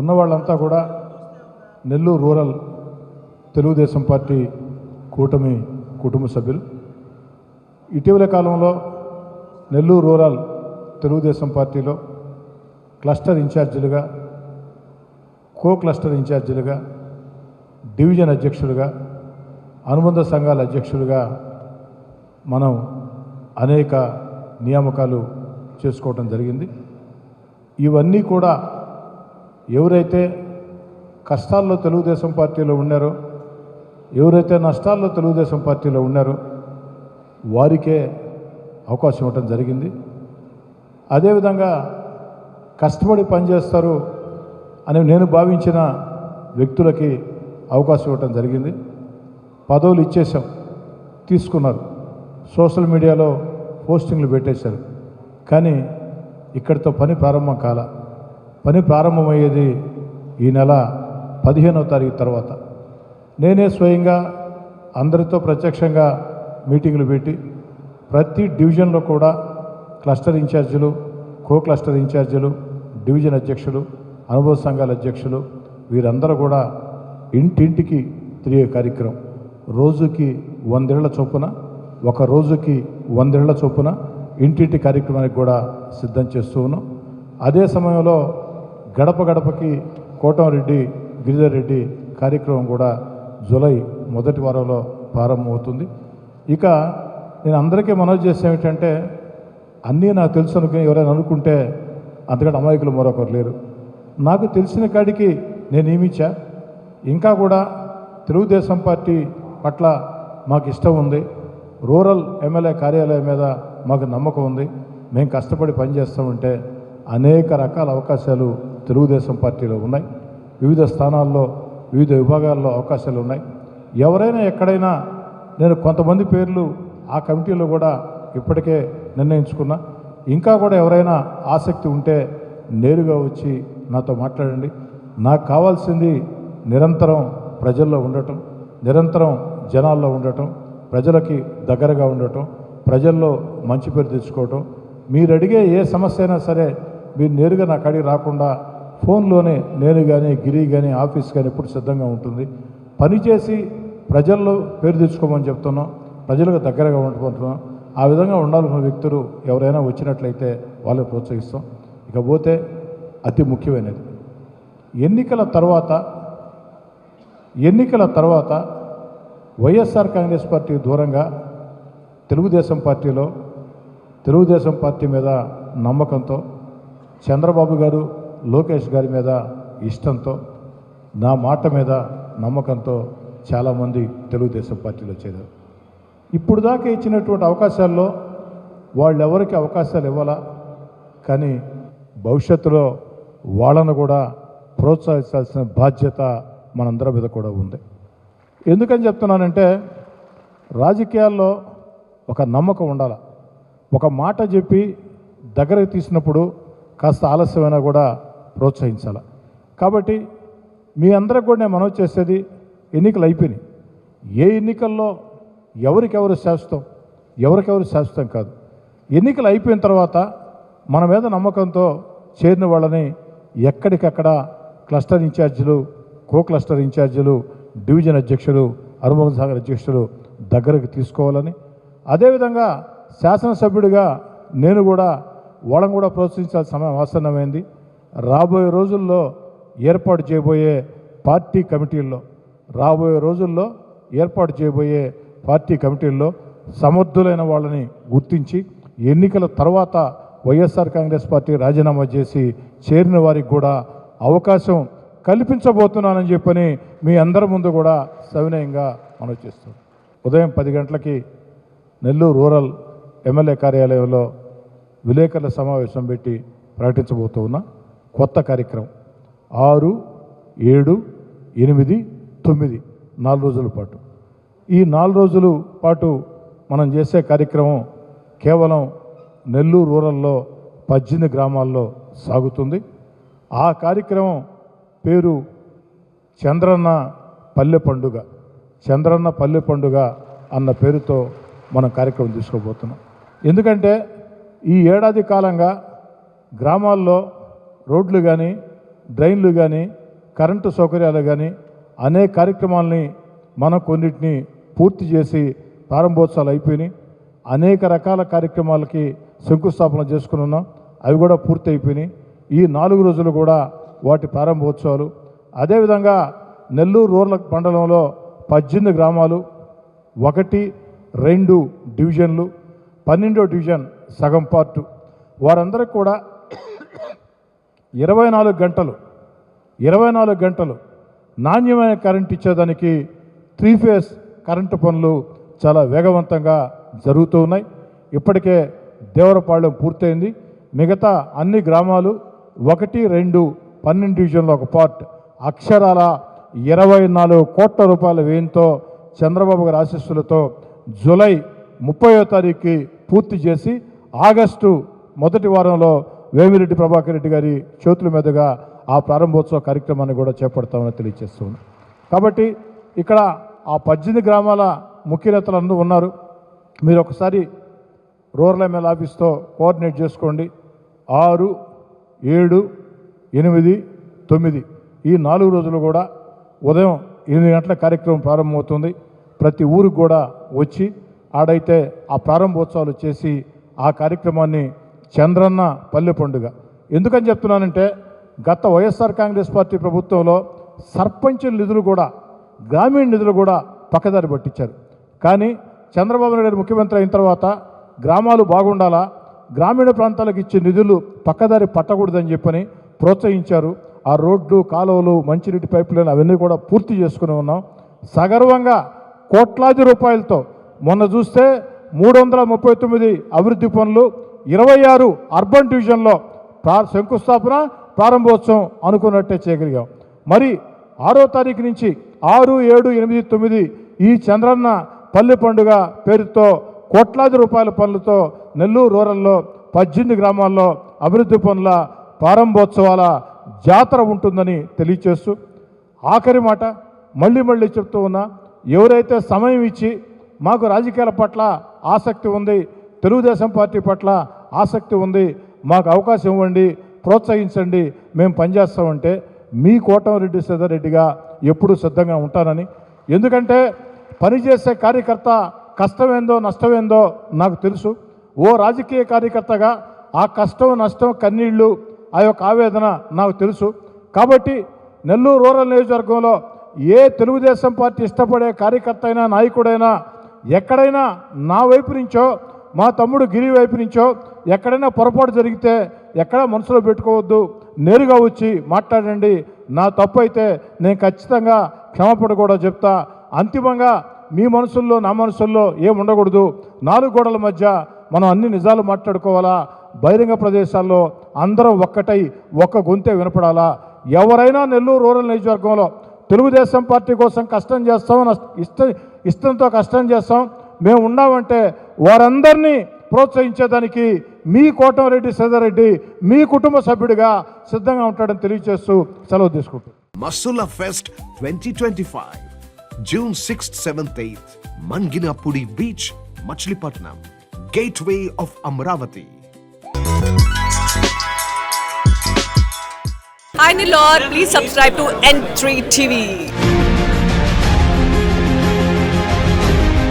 ఉన్న వాళ్ళంతా కూడా నెల్లూరు రూరల్ తెలుగుదేశం పార్టీ కూటమి కుటుంబ సభ్యులు. ఇటీవల కాలంలో నెల్లూరు రూరల్ తెలుగుదేశం పార్టీలో క్లస్టర్ ఇన్ఛార్జీలుగా కో క్లస్టర్ ఇన్ఛార్జీలుగా డివిజన్ అధ్యక్షులుగా అనుబంధ సంఘాల అధ్యక్షులుగా మనం అనేక నియామకాలు చేసుకోవటం జరిగింది. ఇవన్నీ కూడా ఎవరైతే కష్టాల్లో తెలుగుదేశం పార్టీలో ఉన్నారో ఎవరైతే నష్టాల్లో తెలుగుదేశం పార్టీలో ఉన్నారో వారికే అవకాశం ఇవ్వటం జరిగింది. అదేవిధంగా కష్టపడి పనిచేస్తారు అని నేను భావించిన వ్యక్తులకి అవకాశం ఇవ్వటం జరిగింది. పదవులు ఇచ్చేసాం తీసుకున్నారు. సోషల్ మీడియాలో పోస్టింగ్లు పెట్టేశారు. కానీ ఇక్కడితో పని ప్రారంభం కాల. పని ప్రారంభమయ్యేది ఈ నెల పదిహేనవ తారీఖు తర్వాత. నేనే స్వయంగా అందరితో ప్రత్యక్షంగా మీటింగులు పెట్టి ప్రతి డివిజన్లో కూడా క్లస్టర్ ఇన్ఛార్జీలు కో క్లస్టర్ ఇన్ఛార్జీలు డివిజన్ అధ్యక్షులు అనుభవ సంఘాల అధ్యక్షులు వీరందరూ కూడా ఇంటింటికి తిరిగే కార్యక్రమం. రోజుకి వందేళ్ళ చొప్పున ఒక రోజుకి వందేళ్ళ చొప్పున ఇంటింటి కార్యక్రమానికి కూడా సిద్ధం చేస్తూ ఉన్నాం. అదే సమయంలో గడప గడపకి కోటంరెడ్డి గిరిజారెడ్డి రెడ్డి కార్యక్రమం కూడా జూలై మొదటి వారంలో ప్రారంభమవుతుంది. ఇక నేను అందరికీ మనవి చేసే ఏమిటంటే అన్నీ నాకు తెలుసు అనుకుని ఎవరైనా అనుకుంటే అంతకంటే అమాయకులు మరొకరు లేరు. నాకు తెలిసిన కాడికి నేను ఏమిచ్చా ఇంకా కూడా తెలుగుదేశం పార్టీ పట్ల మాకు ఇష్టం ఉంది. రూరల్ ఎమ్మెల్యే కార్యాలయం మీద మాకు నమ్మకం ఉంది. మేము కష్టపడి పనిచేస్తామంటే అనేక రకాల అవకాశాలు తెలుగుదేశం పార్టీలో ఉన్నాయి. వివిధ స్థానాల్లో వివిధ విభాగాల్లో అవకాశాలు ఉన్నాయి. ఎవరైనా ఎక్కడైనా నేను కొంతమంది పేర్లు ఆ కమిటీలో కూడా ఇప్పటికే నిర్ణయించుకున్నా. ఇంకా కూడా ఎవరైనా ఆసక్తి ఉంటే నేరుగా వచ్చి నాతో మాట్లాడండి. నాకు కావాల్సింది నిరంతరం ప్రజల్లో ఉండటం నిరంతరం జనాల్లో ఉండటం ప్రజలకి దగ్గరగా ఉండటం ప్రజల్లో మంచి పేరు తెచ్చుకోవటం. మీరు అడిగే ఏ సమస్య అయినా సరే మీరు నేరుగా నాకు అడిగి రాకుండా ఫోన్లోనే నేను కానీ గిరి కానీ ఆఫీస్ కానీ ఎప్పుడు సిద్ధంగా ఉంటుంది. పనిచేసి ప్రజల్లో పేరు తెచ్చుకోమని చెప్తున్నాం ప్రజలకు దగ్గరగా ఉండమంటున్నాం ఆ విధంగా ఉండాల్సిన వ్యక్తులు ఎవరైనా వచ్చినట్లయితే వాళ్ళని ప్రోత్సహిస్తాం. ఇకపోతే అతి ముఖ్యమైనది. ఎన్నికల తర్వాత ఎన్నికల తర్వాత వైఎస్ఆర్ కాంగ్రెస్ పార్టీ దూరంగా తెలుగుదేశం పార్టీలో తెలుగుదేశం పార్టీ మీద నమ్మకంతో చంద్రబాబు గారు లోకేష్ గారి మీద ఇష్టంతో నా మాట మీద నమ్మకంతో చాలామంది తెలుగుదేశం పార్టీలో చేరారు. ఇప్పుడు దాకా ఇచ్చినటువంటి అవకాశాల్లో వాళ్ళు ఎవరికి అవకాశాలు ఇవ్వాలా? కానీ భవిష్యత్తులో వాళ్ళను కూడా ప్రోత్సహించాల్సిన బాధ్యత మనందరి మీద కూడా ఉంది. ఎందుకని చెప్తున్నానంటే రాజకీయాల్లో ఒక నమ్మకం ఉండాలి? ఒక మాట చెప్పి దగ్గరకు తీసినప్పుడు కాస్త ఆలస్యమైనా కూడా ప్రోత్సహించాలి. కాబట్టి మీ అందరికి కూడా నేను మనవి చేసేది ఎన్నికలు అయిపోయినాయి. ఏ ఎన్నికల్లో ఎవరికెవరు శాశ్వతం ఎవరికెవరు శాశ్వతం కాదు. ఎన్నికలు అయిపోయిన తర్వాత మన మీద నమ్మకంతో చేరిన వాళ్ళని ఎక్కడికక్కడ క్లస్టర్ ఇన్ఛార్జీలు కో క్లస్టర్ ఇన్ఛార్జీలు డివిజన్ అధ్యక్షులు అనుభవ సాగర్ అధ్యక్షులు దగ్గరకు తీసుకోవాలని. అదేవిధంగా శాసనసభ్యుడిగా నేను కూడా వాళ్ళని కూడా ప్రోత్సహించాల్సిన సమయం ఆసన్నమైంది. రాబోయే రోజుల్లో ఏర్పాటు చేయబోయే పార్టీ కమిటీల్లో రాబోయే రోజుల్లో ఏర్పాటు చేయబోయే పార్టీ కమిటీల్లో సమర్థులైన వాళ్ళని గుర్తించి ఎన్నికల తర్వాత వైఎస్ఆర్ కాంగ్రెస్ పార్టీ రాజీనామా చేసి చేరిన వారికి కూడా అవకాశం కల్పించబోతున్నానని చెప్పని మీ అందరి ముందు కూడా సవినయంగా మనవి చేస్తాం ఉదయం పది గంటలకి నెల్లూరు రూరల్ ఎమ్మెల్యే కార్యాలయంలో విలేకరుల సమావేశం పెట్టి ప్రకటించబోతూ కొత్త కార్యక్రమం. ఆరు ఏడు ఎనిమిది తొమ్మిది నాలుగు రోజుల పాటు. ఈ నాలుగు రోజుల పాటు మనం చేసే కార్యక్రమం కేవలం నెల్లూరు రూరల్లో పద్దెనిమిది గ్రామాల్లో సాగుతుంది. ఆ కార్యక్రమం పేరు చంద్రన్న పల్లె పండుగ. చంద్రన్న పల్లె పండుగ అన్న పేరుతో మనం కార్యక్రమం తీసుకోబోతున్నాం. ఎందుకంటే ఈ ఏడాది కాలంగా గ్రామాల్లో రోడ్లు కానీ డ్రైన్లు కానీ కరెంటు సౌకర్యాలు కానీ అనేక కార్యక్రమాలని మనం కొన్నిటిని పూర్తి చేసి ప్రారంభోత్సవాలు అయిపోయినాయి. అనేక రకాల కార్యక్రమాలకి శంకుస్థాపన చేసుకుని ఉన్నాం. అవి కూడా పూర్తి అయిపోయినాయి. ఈ నాలుగు రోజులు కూడా వాటి ప్రారంభోత్సవాలు. అదేవిధంగా నెల్లూరు రూరల్ మండలంలో పద్దెనిమిది గ్రామాలు ఒకటి రెండు డివిజన్లు పన్నెండో డివిజన్ సగం పార్టు. వారందరికి కూడా ఇరవై నాలుగు గంటలు ఇరవై నాలుగు గంటలు నాణ్యమైన కరెంట్ ఇచ్చేదానికి త్రీ ఫేస్ కరెంటు పనులు చాలా వేగవంతంగా జరుగుతూ ఉన్నాయి. ఇప్పటికే దేవరపాళ్యం పూర్తయింది. మిగతా అన్ని గ్రామాలు ఒకటి రెండు పన్నెండు డివిజన్లో ఒక పార్ట్ అక్షరాల ఇరవై నాలుగు కోట్ల రూపాయల వ్యయంతో చంద్రబాబు గారి ఆశీస్సులతో జూలై ముప్పయో తారీఖుకి పూర్తి చేసి ఆగస్టు మొదటి వారంలో వేమిరెడ్డి ప్రభాకర్ రెడ్డి గారి చేతుల మీదుగా ఆ ప్రారంభోత్సవ కార్యక్రమాన్ని కూడా చేపడతామని తెలియజేస్తుంది కాబట్టి ఇక్కడ ఆ పద్దెనిమిది గ్రామాల ముఖ్య నేతలు అందరూ ఉన్నారు. మీరు ఒకసారి రూరల్ ఎమ్మెల్యే ఆఫీస్తో కోఆర్డినేట్ చేసుకోండి. ఆరు ఏడు ఎనిమిది తొమ్మిది. ఈ నాలుగు రోజులు కూడా ఉదయం ఎనిమిది గంటల కార్యక్రమం ప్రారంభమవుతుంది. ప్రతి ఊరికి కూడా వచ్చి ఆడైతే ఆ ప్రారంభోత్సవాలు చేసి ఆ కార్యక్రమాన్ని చంద్రన్న పల్లె పండుగ. ఎందుకని చెప్తున్నానంటే గత వైఎస్ఆర్ కాంగ్రెస్ పార్టీ ప్రభుత్వంలో సర్పంచుల నిధులు కూడా గ్రామీణ నిధులు కూడా పక్కదారి పట్టించారు. కానీ చంద్రబాబు నాయుడు గారు ముఖ్యమంత్రి అయిన తర్వాత గ్రామాలు బాగుండాలా గ్రామీణ ప్రాంతాలకు ఇచ్చే నిధులు పక్కదారి పట్టకూడదని చెప్పని ప్రోత్సహించారు. ఆ రోడ్లు కాలువలు మంచినీటి పైప్ అవన్నీ కూడా పూర్తి చేసుకుని ఉన్నాం. సగర్వంగా కోట్లాది రూపాయలతో మొన్న చూస్తే మూడు వందల ముప్పై తొమ్మిది అభివృద్ధి పనులు ఇరవై ఆరు అర్బన్ డివిజన్లో ప్రా శంకుస్థాపన ప్రారంభోత్సవం అనుకున్నట్టే చేయగలిగాం. మరి ఆరో తారీఖు నుంచి ఆరు ఏడు ఎనిమిది తొమ్మిది ఈ చంద్రన్న పల్లె పండుగ పేరుతో కోట్లాది రూపాయల పనులతో నెల్లూరు రూరల్లో పద్దెనిమిది గ్రామాల్లో అభివృద్ధి పనుల ప్రారంభోత్సవాల జాతర ఉంటుందని తెలియచేస్తూ ఆఖరి మాట మళ్ళీ మళ్ళీ చెప్తూ ఉన్నా ఎవరైతే సమయం ఇచ్చి మాకు రాజకీయాల పట్ల ఆసక్తి ఉంది తెలుగుదేశం పార్టీ పట్ల ఆసక్తి ఉంది మాకు అవకాశం ఇవ్వండి ప్రోత్సహించండి మేము పనిచేస్తామంటే మీ కోటమిరెడ్డి సిద్ధారెడ్డిగా ఎప్పుడూ సిద్ధంగా ఉంటానని. ఎందుకంటే పనిచేసే కార్యకర్త కష్టమేందో నష్టమేందో నాకు తెలుసు. ఓ రాజకీయ కార్యకర్తగా ఆ కష్టం నష్టం కన్నీళ్ళు ఆ యొక్క ఆవేదన నాకు తెలుసు. కాబట్టి నెల్లూరు రూరల్ నియోజకవర్గంలో ఏ తెలుగుదేశం పార్టీ ఇష్టపడే కార్యకర్త అయినా నాయకుడైనా ఎక్కడైనా నా వైపు నుంచో మా తమ్ముడు గిరి వైపు నుంచో ఎక్కడైనా పొరపాటు జరిగితే ఎక్కడ మనసులో పెట్టుకోవద్దు. నేరుగా వచ్చి మాట్లాడండి. నా తప్పు అయితే నేను ఖచ్చితంగా క్షమాపణ కూడా చెప్తా. అంతిమంగా మీ మనసుల్లో నా మనసుల్లో ఏం ఉండకూడదు. నాలుగు గోడల మధ్య మనం అన్ని నిజాలు మాట్లాడుకోవాలా. బహిరంగ ప్రదేశాల్లో అందరం ఒక్కటై ఒక్క గొంతే వినపడాలా. ఎవరైనా నెల్లూరు రూరల్ నియోజకవర్గంలో తెలుగుదేశం పార్టీ కోసం కష్టం చేస్తాం ఇష్ట ఇష్టంతో కష్టం చేస్తాం. మేము ఉన్నామంటే వారందరినీ ప్రోత్సహించేదానికి మీ కోటం కోటమిరెడ్డి సదరెడ్డి మీ కుటుంబ సభ్యుడిగా సిద్ధంగా ఉంటాడని తెలియజేస్తూ సెలవు తీసుకుంటున్నా. Masula fest twenty twenty five June sixth seventh eighth Manginapudi beach Machilipatnam gate of Amaravati. I TV